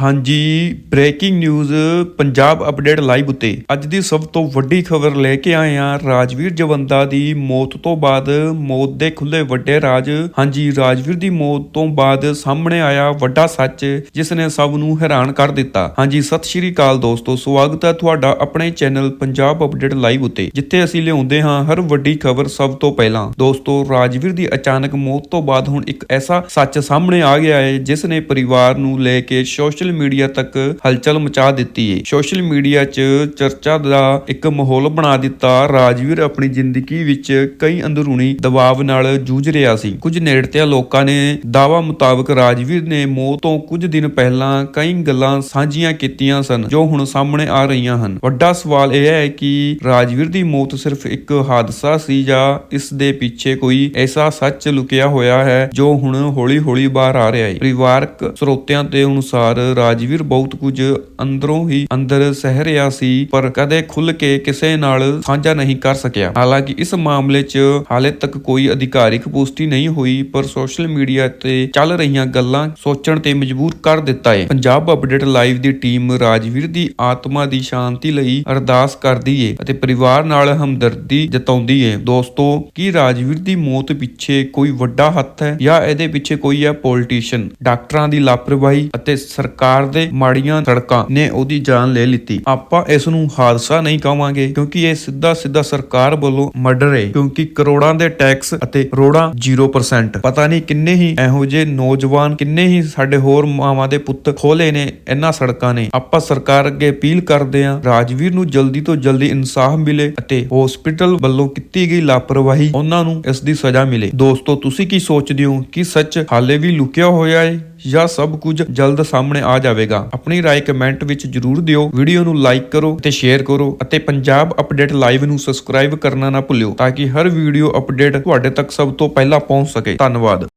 ਹਾਂਜੀ breaking news Punjab update live ਉਤੇ। ਅੱਜ ਦੀ ਸਭ ਤੋਂ ਵੱਡੀ ਖਬਰ ਲੈ ਕੇ ਆਏ ਹਾਂ ਰਾਜਵੀਰ ਜਵੰਦਾ ਦੀ ਮੌਤ ਤੋਂ ਬਾਅਦ। ਮੌਤ ਦੇ ਖੁੱਲੇ ਵੱਡੇ ਰਾਜ। ਹਾਂਜੀ, ਰਾਜਵੀਰ ਦੀ ਮੌਤ ਤੋਂ ਬਾਅਦ ਸਾਹਮਣੇ ਆਇਆ ਵੱਡਾ ਸੱਚ, ਜਿਸ ਨੇ ਸਭ ਨੂੰ ਹੈਰਾਨ ਕਰ ਦਿੱਤਾ। ਹਾਂਜੀ, ਸਤਿ ਸ਼੍ਰੀ ਅਕਾਲ ਦੋਸਤੋ, ਸਵਾਗਤ ਹੈ ਤੁਹਾਡਾ ਆਪਣੇ ਚੈਨਲ ਪੰਜਾਬ ਅਪਡੇਟ ਲਾਈਵ ਉਤੇ, ਜਿੱਥੇ ਅਸੀਂ ਲਿਆਉਂਦੇ ਹਾਂ ਹਰ ਵੱਡੀ ਖਬਰ ਸਭ ਤੋਂ ਪਹਿਲਾਂ। ਦੋਸਤੋ, ਰਾਜਵੀਰ ਦੀ ਅਚਾਨਕ ਮੌਤ ਤੋਂ ਬਾਅਦ ਹੁਣ ਇੱਕ ਐਸਾ ਸੱਚ ਸਾਹਮਣੇ ਆ ਗਿਆ ਹੈ, ਜਿਸ ਨੇ ਪਰਿਵਾਰ ਨੂੰ ਲੈ ਕੇ ਸੋਸ਼ਲ ਮੀਡੀਆ ਤੱਕ ਹਲਚਲ ਮਚਾ ਦਿੱਤੀ ਏ। ਸੋਸ਼ਲ ਮੀਡੀਆ 'ਚ ਚਰਚਾ ਦਾ ਇੱਕ ਮਾਹੌਲ ਬਣਾ ਦਿੱਤਾ ਰਾਜਵੀਰ ਆਪਣੀ ਜ਼ਿੰਦਗੀ ਵਿੱਚ ਕਈ ਅੰਦਰੂਨੀ ਦਬਾਅ ਨਾਲ ਜੂਝ ਰਿਹਾ ਸੀ। ਕੁਝ ਨੇੜਤਿਆਂ ਲੋਕਾਂ ਨੇ ਦਾਵਾ ਮੁਤਾਬਕ ਰਾਜਵੀਰ ਨੇ ਮੌਤ ਤੋਂ ਕੁਝ ਦਿਨ ਪਹਿਲਾਂ ਕਈ ਗੱਲਾਂ ਸਾਂਝੀਆਂ ਕੀਤੀਆਂ ਸਨ, ਜੋ ਹੁਣ ਸਾਹਮਣੇ ਆ ਰਹੀਆਂ ਹਨ। ਵੱਡਾ ਸਵਾਲ ਇਹ ਹੈ ਕਿ ਰਾਜਵੀਰ ਦੀ ਮੌਤ ਸਿਰਫ ਇੱਕ ਹਾਦਸਾ ਸੀ ਜਾਂ ਇਸ ਦੇ ਪਿੱਛੇ ਕੋਈ ਐਸਾ ਸੱਚ ਲੁਕਿਆ ਹੋਇਆ ਹੈ, ਜੋ ਹੁਣ ਹੌਲੀ-ਹੌਲੀ ਬਾਹਰ ਆ ਰਿਹਾ ਹੈ ਪਰਿਵਾਰਕ ਸਰੋਤਿਆਂ ਦੇ ਅਨੁਸਾਰ ਰਾਜਵੀਰ ਬਹੁਤ ਕੁਝ ਅੰਦਰੋਂ ਹੀ ਅੰਦਰ ਸਹਿ ਰਿਹਾ ਸੀ, ਪਰ ਕਦੇ ਖੁੱਲ ਕੇ ਕਿਸੇ ਨਾਲ ਸਾਂਝਾ ਨਹੀਂ ਕਰ ਸਕਿਆ। ਹਾਲਾਂਕਿ ਇਸ ਮਾਮਲੇ 'ਚ ਹਾਲੇ ਤੱਕ ਕੋਈ ਅਧਿਕਾਰਿਕ ਪੁਸ਼ਟੀ ਨਹੀਂ ਹੋਈ, ਪਰ ਸੋਸ਼ਲ ਮੀਡੀਆ ਤੇ ਚੱਲ ਰਹੀਆਂ ਗੱਲਾਂ ਸੋਚਣ ਤੇ ਮਜਬੂਰ ਕਰ ਦਿੱਤਾ ਹੈ ਪੰਜਾਬ ਅਪਡੇਟ ਲਾਈਵ ਦੀ ਟੀਮ ਰਾਜਵੀਰ ਦੀ ਆਤਮਾ ਦੀ ਸ਼ਾਂਤੀ ਲਈ ਅਰਦਾਸ ਕਰਦੀ ਏ ਅਤੇ ਪਰਿਵਾਰ ਨਾਲ ਹਮਦਰਦੀ ਜਤਾਉਂਦੀ ਹੈ ਦੋਸਤੋ, ਕੀ ਰਾਜਵੀਰ ਦੀ ਮੌਤ ਪਿੱਛੇ ਕੋਈ ਵੱਡਾ ਹੱਥ ਹੈ ਜਾਂ ਇਹਦੇ ਪਿੱਛੇ ਕੋਈ ਹੈ ਪੋਲੀਟੀਸ਼ੀਅਨ? ਡਾਕਟਰਾਂ ਦੀ ਲਾਪਰਵਾਹੀ ਅਤੇ ਸਰਕਾਰ ਕਾਰ ਦੇ ਮਾੜੀਆਂ ਸੜਕਾਂ ਨੇ ਉਹਦੀ ਜਾਨ ਲੈ ਲਿੱਤੀ। ਆਪਾਂ ਇਸ ਨੂੰ ਹਾਦਸਾ ਨਹੀਂ ਕਹਾਂਗੇ ਕਿਉਂਕਿ ਇਹ ਸਿੱਧਾ ਸਿੱਧਾ ਸਰਕਾਰ ਵੱਲੋਂ ਮਰਡਰ ਹੈ, ਕਿਉਂਕਿ ਕਰੋੜਾਂ ਦੇ ਟੈਕਸ ਅਤੇ ਰੋੜਾਂ 0% ਪਤਾ ਨਹੀਂ ਕਿੰਨੇ ਹੀ ਇਹੋ ਜਿਹੇ ਨੌਜਵਾਨ, ਕਿੰਨੇ ਹੀ ਸਾਡੇ ਹੋਰ ਮਾਵਾਂ ਦੇ ਪੁੱਤ ਖੋਲੇ ਨੇ ਇਹਨਾਂ ਸੜਕਾਂ ਨੇ। ਆਪਾਂ ਸਰਕਾਰ ਅੱਗੇ ਅਪੀਲ ਕਰਦੇ ਹਾਂ, ਰਾਜਵੀਰ ਨੂੰ ਜਲਦੀ ਤੋਂ ਜਲਦੀ ਇਨਸਾਫ ਮਿਲੇ ਅਤੇ ਹਸਪੀਟਲ ਵੱਲੋਂ ਕੀਤੀ ਗਈ ਲਾਪਰਵਾਹੀ ਉਹਨਾਂ ਨੂੰ ਇਸ ਦੀ ਸਜ਼ਾ ਮਿਲੇ। ਦੋਸਤੋ, ਤੁਸੀਂ ਕੀ ਸੋਚਦੇ ਹੋ? ਕਿ ਸੱਚ ਹਾਲੇ ਵੀ ਲੁਕਿਆ ਹੋਇਆ ਹੈ? ਜਾਂ ਸਭ ਕੁਝ ਜਲਦ ਸਾਹਮਣੇ ਆ ਜਾਵੇਗਾ ਆਪਣੀ رائے ਕਮੈਂਟ ਵਿੱਚ ਜਰੂਰ ਦਿਓ ਵੀਡੀਓ ਨੂੰ ਲਾਈਕ ਕਰੋ ਤੇ ਸ਼ੇਅਰ ਕਰੋ ਅਤੇ ਪੰਜਾਬ ਅਪਡੇਟ ਲਾਈਵ ਨੂੰ ਸਬਸਕ੍ਰਾਈਬ ਕਰਨਾ ਨਾ ਭੁੱਲਿਓ ਤਾਂ ਕਿ ਹਰ ਵੀਡੀਓ ਅਪਡੇਟ ਤੁਹਾਡੇ ਤੱਕ ਸਭ ਤੋਂ ਪਹਿਲਾਂ ਪਹੁੰਚ ਸਕੇ ਧੰਨਵਾਦ